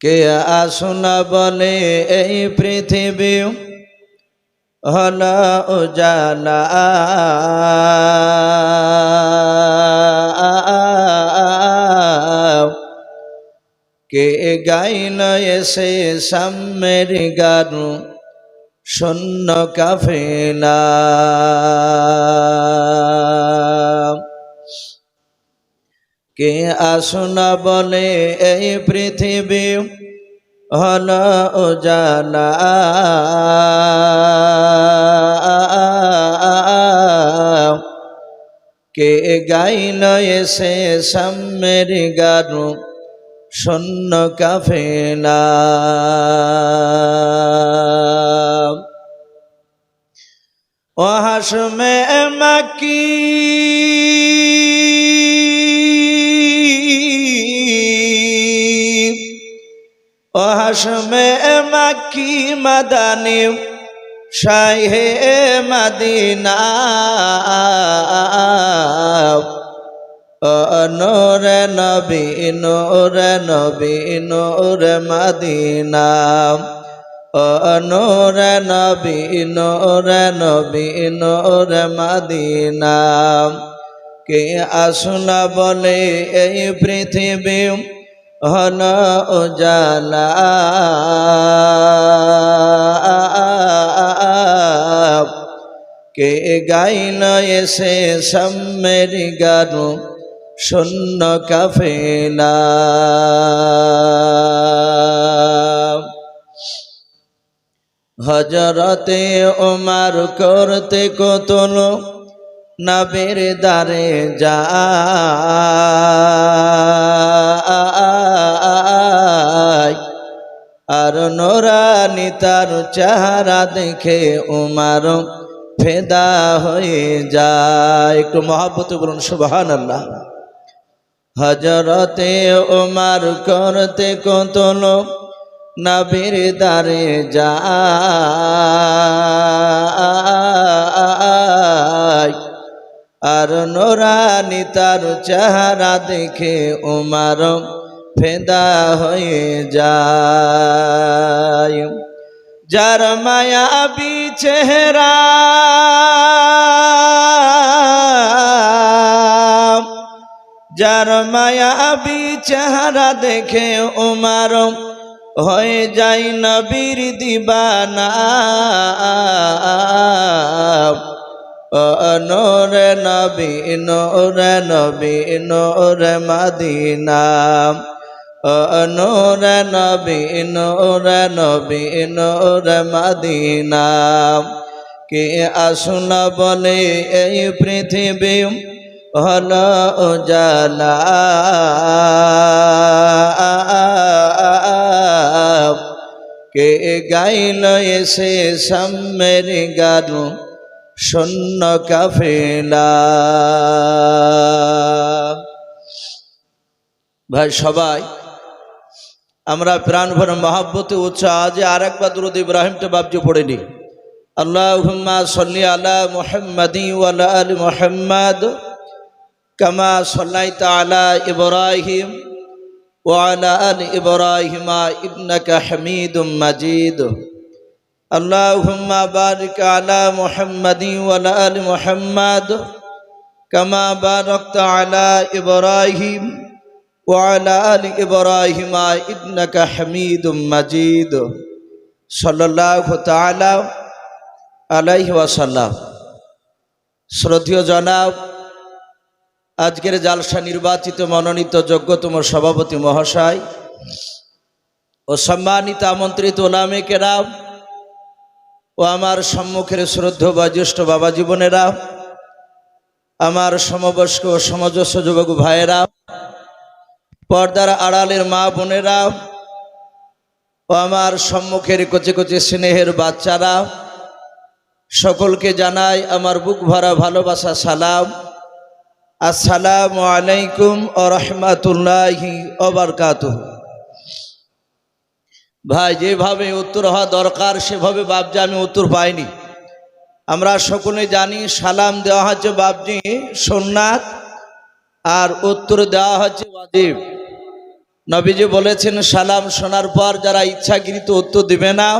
কে আসুনা বলে এই পৃথিবী? হল উজালা। কে গাইল এসে সাম্যের গানু? শূন্য কাফেলা। কে আসুনা বলে এই পৃথিবী? হল উজালা। কে গাইল এসে সাম্যের গানু? শূন্য কাফেলা। ও হাসমে মাকি। ও হাসমে মাকি মাদানি শাহে মদিনা। নোর নবী নোর নবী, নোর মদিনা। নোর নবী নোর নবী, নোর মদিনা। কে আসুনা বলে এই পৃথিবী হল উজালা। কে গাইল এসে সাম্যের গানু শূন্য কাফেলা। হজরতে ওমার করতে কতল নবের দ্বারে যা। আর নোরানি তার চেহারা দেখে উমার ফেদা হয়ে যায়। একটু মহাব্বত বলুন সুবাহান আল্লাহ হজরতে ওমার করতে কতল নবীর দারে যা নোরানি তার চেহারা দেখে উমার ফেদা হয়ে যায়। যার মায়াবি চেহারা, যার মায়াবি চেহারা দেখে উমার হয়ে যায় নবীর দিবানা। নোরে নবী নোরে নবী, নোরে মদিনা। নোরে নবী নোরে নবী, নোরে মদিনা। কে আসুন বলে এই পৃথিবী হল উজালা। কে গাইল এসে সাম্যের গানু শূন্য কাফেলা। ভাই, সবাই, আমরা প্রাণ ভরে মহাব্বতে উৎসাহ আজ আর একবার দুরুদ ইব্রাহিমটা বাবজি পড়েনি নি। সল্লি সাল্লি আলা মুহাম্মাদি ওয়ালা আলি কামা সাল্লাইতা আলা ইব্রাহিম ওয়ালা আল ইব্রাহিমা ইবনাকা হামিদুম মাজিদ। اللهم بارك على محمد وعلى آل محمد كما باركت على إبراهيم وعلى آل إبراهيم إنك حميد مجيد صلى الله تعالى عليه وسلم শ্রদ্ধীয় জনাব আজকের জালসা নির্বাচিত মনোনীত যোগ্যতম সভাপতি মহাশয় ও সম্মানিত আমন্ত্রিত ওলামে কেরাম ও আমার সম্মুখের শ্রদ্ধ বা জ্যেষ্ঠ বাবা জীবনেরা, আমার সমবয়স্ক সমজস্ব যুবক ভাইয়েরা, পর্দার আড়ালের মা বোনেরা, ও আমার সম্মুখের কচি কচি স্নেহের বাচ্চারা, সকলকে জানাই আমার বুক ভরা ভালোবাসা, সালাম। আসসালামু আলাইকুম ও রহমাতুল্লাহি ওবরকাত ভাই, যেভাবে উত্তর হওয়া দরকার, সেভাবে বাবজি আমি উত্তর পাইনি। আমরা সকলে জানি সালাম দেওয়া হচ্ছে বাবজি সোননাথ আর উত্তর দেওয়া হচ্ছে ওয়াজিব। নবীজি বলেছেন, সালাম শোনার পর যারা ইচ্ছাকৃত উত্তর দিবে না,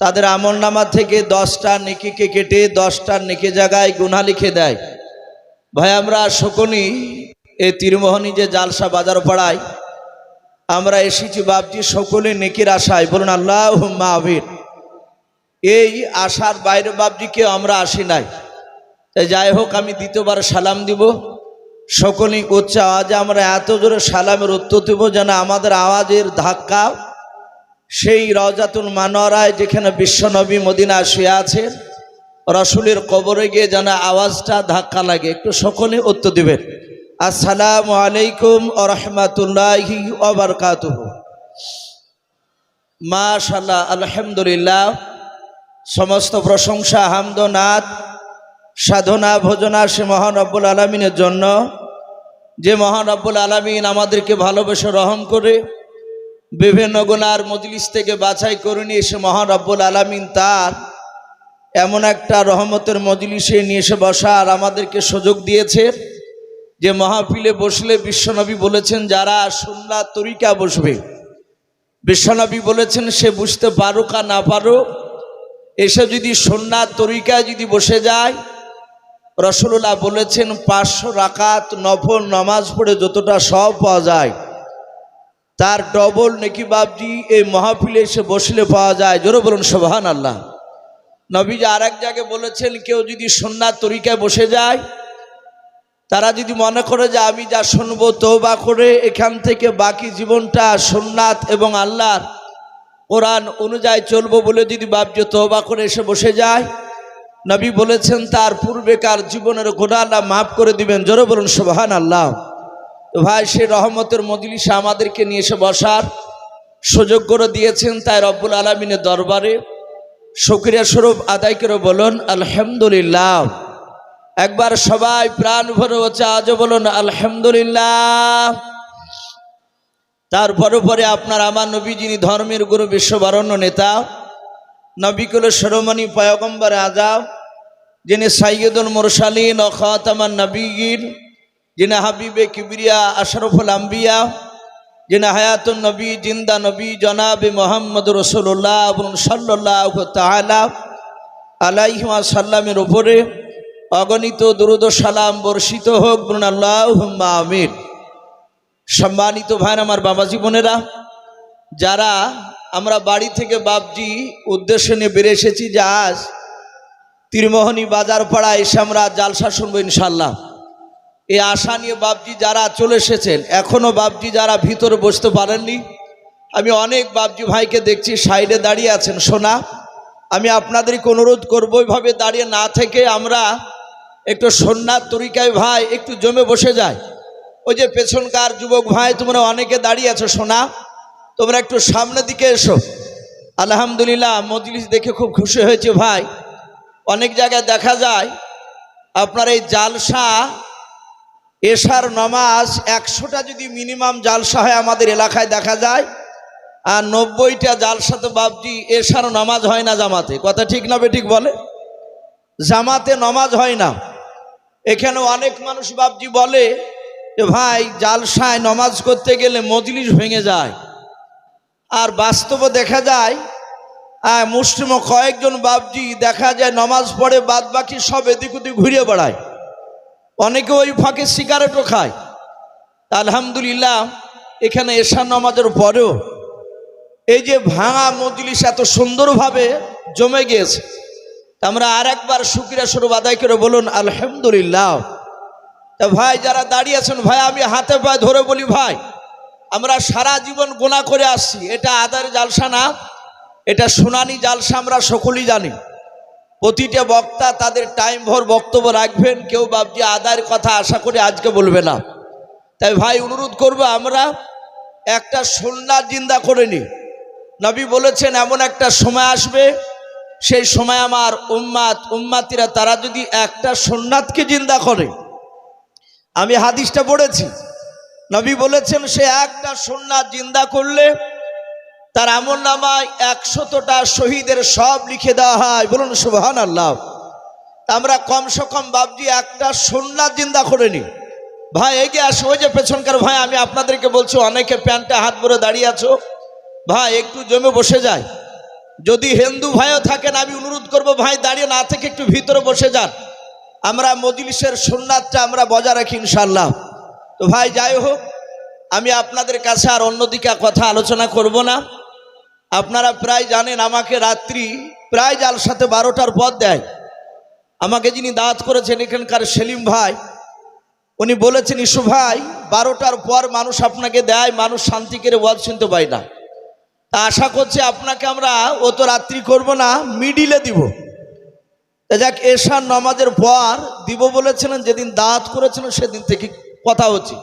তাদের আমল নামা থেকে দশটা নেকিকে কেটে দশটা নেকে জায়গায় গুনা লিখে দেয়। ভাই, আমরা সকলেই এই তীরমোহনী যে জালসা বাজার পাড়ায় আমরা এসেছি বাপজি সকলে নেকির আশায়। বলুন আল্লাহ মাহবির এই আশার বাইরে বাপজিকে আমরা আসি নাই। তাই যাই হোক, আমি দ্বিতীয়বার সালাম দিব। সকলেই উচ্চ আওয়াজে আমরা এত জোরে সালামের উত্তর দেব যেন আমাদের আওয়াজের ধাক্কা সেই রজাতুল মানোয়ারায় যেখানে বিশ্বনবী মদিনা শুয়ে আছে, রসুলের কবরে গিয়ে যেন আওয়াজটা ধাক্কা লাগে। একটু সকলে উত্তর দিবেন। আসসালামু আলাইকুম ও রহমতুল্লাহি ওবরকাত মাশাল্লাহ আলহামদুলিল্লাহ। সমস্ত প্রশংসা হামদনাথ সাধনা, ভোজনা সে মহান রব্বুল আলমিনের জন্য। যে মহান রব্বুল আলমিন আমাদেরকে ভালোবেসে রহম করে, বিভিন্ন গুণার মজলিস থেকে বাছাই করে নিয়ে এসে মহান রব্বুল আলমিন তার এমন একটা রহমতের মজলিসে নিয়ে এসে বসার আমাদেরকে সুযোগ দিয়েছে। যে মহাপিলে বসলে বিশ্বনবী বলেছেন, যারা সুন্না তরিকা বসবে। বিশ্বনবী বলেছেন, সে বুঝতে পারুক আর না পারুক। এসে যদি সন্ন্যার তরিকায় যদি বসে যায় রসুল্লাহ বলেছেন, পাঁচশো রাকাত নফল নামাজ পড়ে যতটা সব পাওয়া যায়, তার ডবল নেকি বাবজি এই মহাফিলে এসে বসলে পাওয়া যায়। জোরে বলুন সোহান আল্লাহ নবীজি আর এক জায়গায় বলেছেন, কেউ যদি সন্ন্যার তরিকায় বসে যায় তারা যদি মনে করে যে আমি যা শুনব তৌবা করে, এখান থেকে বাকি জীবনটা সোননাথ এবং আল্লাহর কোরআন অনুযায়ী চলবো বলে যদি বাবজ তৌবা করে এসে বসে যায়। নবী বলেছেন, তার পূর্বেকার জীবনের গোড়াল্লাহ মাফ করে দিবেন। জোরে বলুন সোহান আল্লাহ ভাই, সে রহমতের মজলিসে আমাদেরকে নিয়ে এসে বসার সুযোগ করে দিয়েছেন তাই রব্বুল আলমিনের দরবারে। শুক্রিয়া স্বরূপ আদায় করে বলুন, আলহামদুলিল্লাহ। একবার সবাই প্রাণ ভরে হচ্ছে আজও বলুন, আলহামদুলিল্লাহ। তারপরে পরে আপনার আমার নবী যিনি ধর্মের গুরু, বিশ্ববারণ্য নেতা, নবিকুল সরমণি, পয়গম্বর আজাব যিনি সাইয়দুল মুরসালিন ও খাতামান নবীগিন যিনি হাবিবে কিবরিয়া, আশরফুল আম্বিয়া, যিনি হায়াতুল নবী, জিন্দা নবী, জনাবে মোহাম্মদ রসুল্লাহ এবং সাল্লাহ তালা আলাইহিমা সাল্লামের উপরে অগণিত দুরুদ সালাম বর্ষিত হোক, বলুন আল্লাহ আমির সম্মানিত ভাই আমার বাবা জীবনেরা যারা আমরা বাড়ি থেকে বাবজি উদ্দেশ্য নিয়ে বেড়ে এসেছি যে আজ তীরমোহনী বাজার পাড়া এসে আমরা জালসা শুনব ইনশাল্লাহ এই আশা নিয়ে বাবজি যারা চলে এসেছেন এখনও বাবজি যারা ভিতরে বসতে পারেননি, আমি অনেক বাবজি ভাইকে দেখছি সাইডে দাঁড়িয়ে আছেন। সোনা, আমি আপনাদেরকে অনুরোধ করব ওইভাবে দাঁড়িয়ে না থেকে আমরা একটু সন্ন্যার তরিকায় ভাই, একটু জমে বসে যায়। ওই যে পেছনকার যুবক ভাই, তোমরা অনেকে দাঁড়িয়ে আছো, সোনা। তোমরা একটু সামনের দিকে এসো। আলহামদুলিল্লাহ, মজলিস দেখে খুব খুশি হয়েছে ভাই। অনেক জায়গায় দেখা যায়, আপনার এই জালসা, এশার নমাজ একশোটা যদি মিনিমাম জালসা হয় আমাদের এলাকায় দেখা যায়, আর নব্বইটা জালসা তো বাবজি এশার নমাজ হয় না জামাতে। কথা ঠিক না বেঠিক বলে? জামাতে নমাজ হয় না। এখানে অনেক মানুষ বাবজি বলে যে, ভাই, জালসায় নমাজ করতে গেলে মজলিস ভেঙে যায়। আর বাস্তবে দেখা যায় মুসলিম কয়েকজন বাবজি দেখা যায় নমাজ পড়ে বাদ বাকি সব এদিক ওদিক ঘুরিয়ে বেড়ায়। অনেকে ওই ফাঁকে সিগারেটও খায়। আলহামদুলিল্লাহ, এখানে এশার নামাজের পরেও এই যে ভাঙা মজলিস এত সুন্দরভাবে জমে গিয়েছে। আমরা আর একবার সুক্রিয়া স্বরূপ আদায় করে বলুন, আলহামদুলিল্লাহ। তা ভাই, যারা দাঁড়িয়ে আছেন, ভাই, আমি হাতে পায়ে ধরে বলি, ভাই, আমরা সারা জীবন গোনা করে আসছি। এটা আদার জালসা না, এটা সোনানি জালসা, আমরা সকলেই জানি। প্রতিটা বক্তা তাদের টাইম ভর বক্তব্য রাখবেন, কেউ বাবজি আদায়ের কথা আশা করে আজকে বলবে না। তাই ভাই, অনুরোধ করব আমরা একটা সন্ন্যাস জিন্দা করে নিই নবী বলেছেন, এমন একটা সময় আসবে সেই সময় আমার উম্মাত উম্মাতিরা তারা যদি একটা সোননাথকে জিন্দা করে, আমি হাদিসটা পড়েছি, নবী বলেছেন, সে একটা সোননাথ জিন্দা করলে তার আমল নামায় একশতটা শহীদের সব লিখে দেওয়া হয়। বলুন সুবাহান আল্লাহ আমরা কমসে কম বাবজি একটা সোননাথ জিন্দা করে নিই ভাই এগিয়ে আসো, ওই যে পেছনকার ভাই, আমি আপনাদেরকে বলছি, অনেকে প্যান্টে হাত ভরে দাঁড়িয়ে আছো। ভাই, একটু জমে বসে যায়। যদি হিন্দু ভাইও থাকেন, আমি অনুরোধ করব, ভাই, দাঁড়িয়ে না থেকে একটু ভিতরে বসে যান। আমরা মজলিসের সুন্নাতটা আমরা বজায় রাখি ইনশাল্লাহ তো ভাই, যাই হোক, আমি আপনাদের কাছে আর অন্যদিকে কথা আলোচনা করব না। আপনারা প্রায় জানেন, আমাকে রাত্রি প্রায় জাল সাথে বারোটার পর দেয়। আমাকে যিনি দাঁত করেছেন, এখানকার সেলিম ভাই, উনি বলেছেন, ইসু ভাই, বারোটার পর মানুষ আপনাকে দেয়, মানুষ শান্তি করে ওয়াজ শুনতে পায় না। তা আশা করছি আপনাকে আমরা অত রাত্রি করব না, মিডিলে দিব। যাক, এশার নামাজের পর দিব বলেছিলেন, যেদিন দাঁত করেছিলেন সেদিন থেকে কথা হচ্ছে।